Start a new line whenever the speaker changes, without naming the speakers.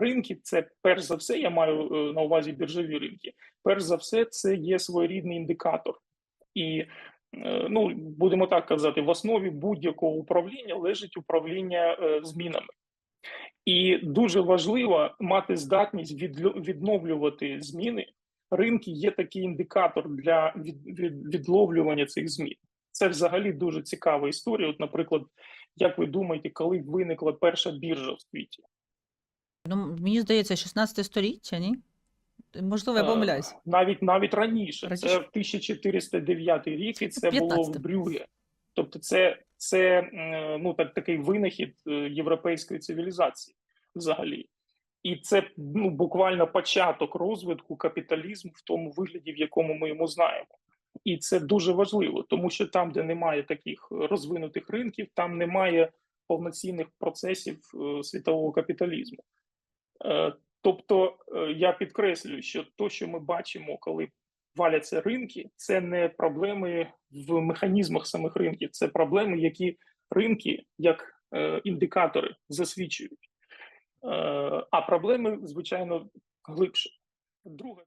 ринки це перш за все, я маю е, на увазі біржові ринки. Перш за все, це є своєрідний індикатор, і е, ну будемо так казати, в основі будь-якого управління лежить управління е, змінами. І дуже важливо мати здатність відновлювати зміни. Ринки є такий індикатор для від, від, відловлювання цих змін. Це взагалі дуже цікава історія. От, наприклад, як ви думаєте, коли виникла перша біржа в світі?
Ну, мені здається, 16 століття, ні? Можливо, я
Е,
помиляюсь.
Навіть навіть раніше.
Раніше?
Це 1409 рік, і це було в
15.
Брюге. Тобто, це, це ну так такий винахід е, європейської цивілізації взагалі. І це ну буквально початок розвитку капіталізму в тому вигляді, в якому ми йому знаємо. І це дуже важливо, тому що там, де немає таких розвинутих ринків, там немає повноцінних процесів е, світового капіталізму. Е, Тобто е, я підкреслюю, що то, що ми бачимо, коли валяться ринки, це не проблеми в механізмах самих ринків, це проблеми, які ринки як е, індикатори засвідчують. А проблеми, звичайно, глибше. Друге.